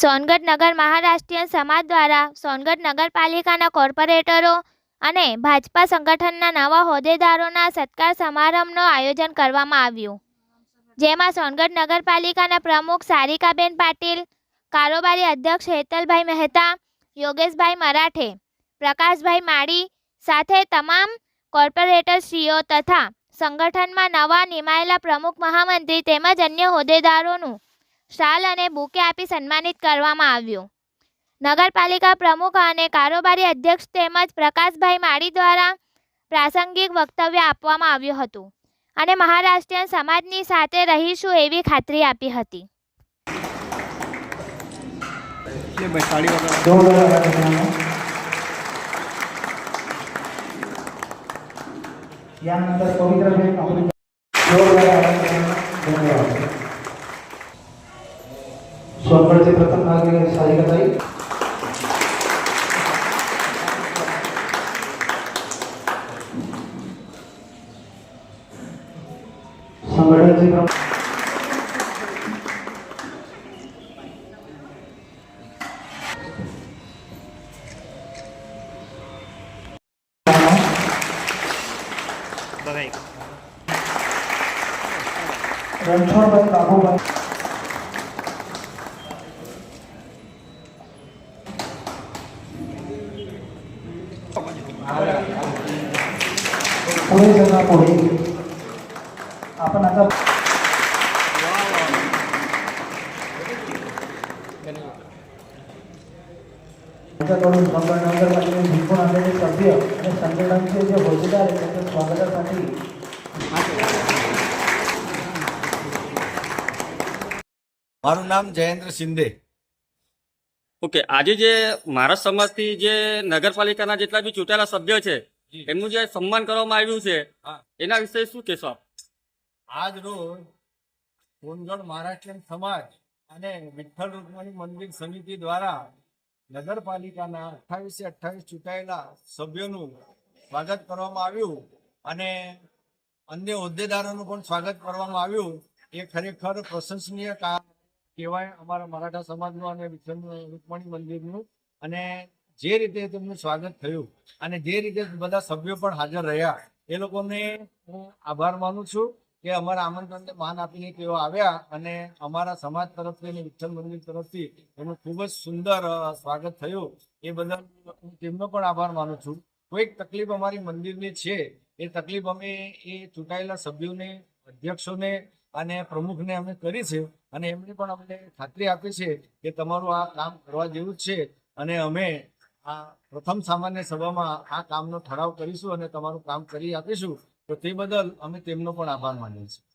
સોનગઢ નગર મહારાષ્ટ્રીયન સમાજ દ્વારા સોનગઢ નગરપાલિકાના કોર્પોરેટરો અને ભાજપા સંગઠનના નવા હોદ્દેદારોના સત્કાર સમારંભનું આયોજન કરવામાં આવ્યું. જેમાં સોનગઢ નગરપાલિકાના પ્રમુખ સારિકાબેન પાટીલ, કારોબારી અધ્યક્ષ હેતલભાઈ મહેતા, યોગેશભાઈ મરાઠે, પ્રકાશભાઈ માળી સાથે તમામ કોર્પોરેટરશ્રીઓ તથા સંગઠનમાં નવા નિમાયેલા પ્રમુખ મહામંત્રી તેમજ અન્ય હોદ્દેદારોનું શાલ અને બુકે આપી સન્માનિત કરવામાં આવ્યું નગરપાલિકા પ્રમુખ અને કારોબારી અધ્યક્ષ તેમજ પ્રકાશભાઈ માળી દ્વારા પ્રાસંગિક વક્તવ્ય આપવામાં આવ્યું હતું અને મહારાષ્ટ્રીયન સમાજની સાથે રહીશું એવી ખાતરી આપી હતી ले भाई साड़ी वगैरह दो हजार आठ मित्रांनो यानंतर पवित्र भेट सोनगडचे प्रथम नागरिक सारिकाताई संघटनेचे प्रमुख बघा एक पुढे सगळा पुढे आपण आता त्यांच्याकडून नगर नगरपालिकेने जिंकून आणलेले सभ्य आणि संघटनांचे जे होद्देदार आहेत त्यांच्या स्वागतासाठी મારું નામ જયેન્દ્ર શિંદે ઓકે આજે જે મારા સમાજથી જે નગરપાલિકાના જેટલા બી ચૂંટાયેલા સભ્યો છે એમનું જે સન્માન કરવામાં આવ્યું છે એના વિશે શું કહેશો આપ? આજ રોજ સોનગઢ મહારાષ્ટ્રીયન સમાજ અને વિઠ્ઠલ રૂકમણી મંદિર સમિતિ દ્વારા નગરપાલિકાના અઠ્ઠાવીસે અઠ્ઠાવીસ ચૂંટાયેલા સભ્યોનું સ્વાગત કરવામાં આવ્યું અને અન્ય હોદ્દેદારોનું પણ સ્વાગત કરવામાં આવ્યું. એ ખરેખર પ્રશંસનીય કામ કહેવાય અમારા મરાઠા સમાજનું અને રૂકમણી મંદિરનું. અને જે રીતે તેમનું સ્વાગત થયું અને જે રીતે બધા સભ્યો પણ હાજર રહ્યા, એ લોકોને હું આભાર માનું છું કે અમારા આમંત્રણને માન આપીને તેઓ આવ્યા અને અમારા સમાજ તરફથી અને વિઠ્ઠલ મંદિર તરફથી એનું ખૂબ જ સુંદર સ્વાગત થયું. એ બદલ હું તેમનો પણ આભાર માનું છું. કોઈક તકલીફ અમારી મંદિરની છે, એ તકલીફ અમે એ ચૂંટાયેલા સભ્યોને, અધ્યક્ષોને અને પ્રમુખને અમે કરી છે. અને એમને પણ અમને ખાતરી આપી છે કે તમારું આ કામ કરવા જેવું જ છે અને અમે આ પ્રથમ સામાન્ય સભામાં આ કામનો ઠરાવ કરીશું અને તમારું કામ કરી આપીશું. તો તે બદલ અમે તેમનો પણ આભાર માનીએ છીએ.